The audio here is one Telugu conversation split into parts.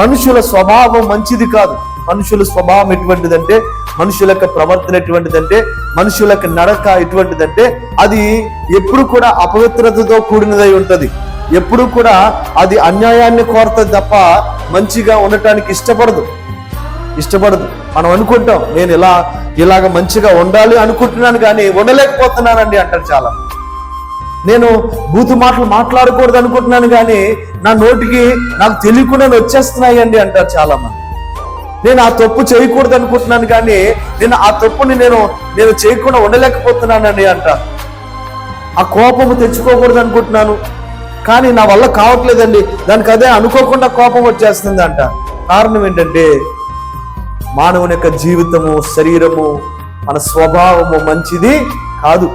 మనుషుల స్వభావం మంచిది కాదు. మనుషుల స్వభావం ఎటువంటిదంటే మనుషుల యొక్క ప్రవర్తన ఎటువంటిదంటే మనుషుల యొక్క నడక ఎటువంటిదంటే అది ఎప్పుడు కూడా అపవిత్రతతో కూడినదై ఉంటుంది. ఎప్పుడు కూడా అది అన్యాయాన్ని కోరుతుంది తప్ప మంచిగా ఉండటానికి ఇష్టపడదు. ఇష్టపడదు. మనం అనుకుంటాం నేను ఇలా ఇలాగ మంచిగా ఉండాలి అనుకుంటున్నాను కానీ ఉండలేకపోతున్నానండి అంటారు చాలా నేను బూతు మాటలు మాట్లాడకూడదు అనుకుంటున్నాను కానీ నా నోటికి నాకు తెలియకుండా వచ్చేస్తున్నాయండి అంటారు చాలా మంది నేను ఆ తప్పు చేయకూడదు అనుకుంటున్నాను కానీ నేను ఆ తప్పుని నేను నేను చేయకుండా ఉండలేకపోతున్నానండి అంటారు. ఆ కోపము తెచ్చుకోకూడదు అనుకుంటున్నాను కానీ నా వల్ల కావట్లేదండి. దానికి అదే అనుకోకుండా కోపం వచ్చేస్తుంది అంట కారణం ఏంటంటే మానవుని యొక్క జీవితము శరీరము మన స్వభావము మంచిది కాదు.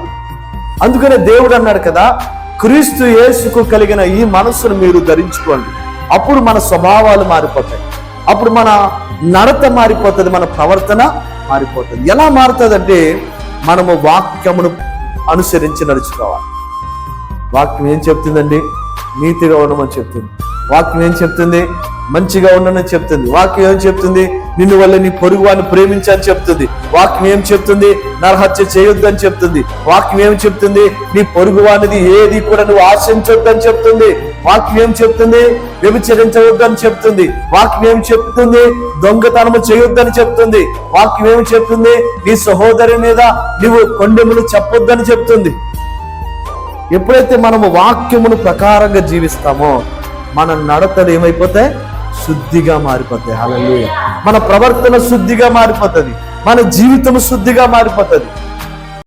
అందుకనే దేవుడు అన్నాడు కదా క్రీస్తు యేసుకు కలిగిన ఈ మనస్సును మీరు ధరించుకోండి. అప్పుడు మన స్వభావాలు మారిపోతాయి. అప్పుడు మన నడత మారిపోతుంది మన ప్రవర్తన మారిపోతుంది. ఎలా మారుతుందంటే మనము వాక్యమును అనుసరించి నడుచుకోవాలి. వాక్యం ఏం చెప్తుందండి? నీతిగా ఉండమని చెప్తుంది. వాక్యం ఏం చెప్తుంది? మంచిగా ఉండనని చెప్తుంది. వాక్యం ఏం చెప్తుంది? నిన్ను వల్ల నీ పొరుగు వాడిని ప్రేమించని చెప్తుంది. వాక్యం ఏం చెప్తుంది? నరహత్య చేయొద్దు అని చెప్తుంది. వాక్యం ఏం చెప్తుంది? నీ పొరుగు వానిది ఏది కూడా నువ్వు ఆశించొద్దు అని చెప్తుంది. వాక్యం ఏం చెప్తుంది? వ్యభిచరించవద్దు అని చెప్తుంది. వాక్యం ఏం చెప్తుంది? దొంగతనము చేయొద్దని చెప్తుంది. వాక్యం ఏం చెప్తుంది? నీ సహోదరి మీద నీవు కొండెములు చెప్పొద్దని చెప్తుంది. ఎప్పుడైతే మనము వాక్యమును ప్రకారంగా జీవిస్తామో మన నడతలు ఏమైపోతాయి? శుద్ధిగా మారిపోతాయి. హల్లెలూయా మన ప్రవర్తన శుద్ధిగా మారిపోతుంది. మన జీవితం శుద్ధిగా మారిపోతుంది.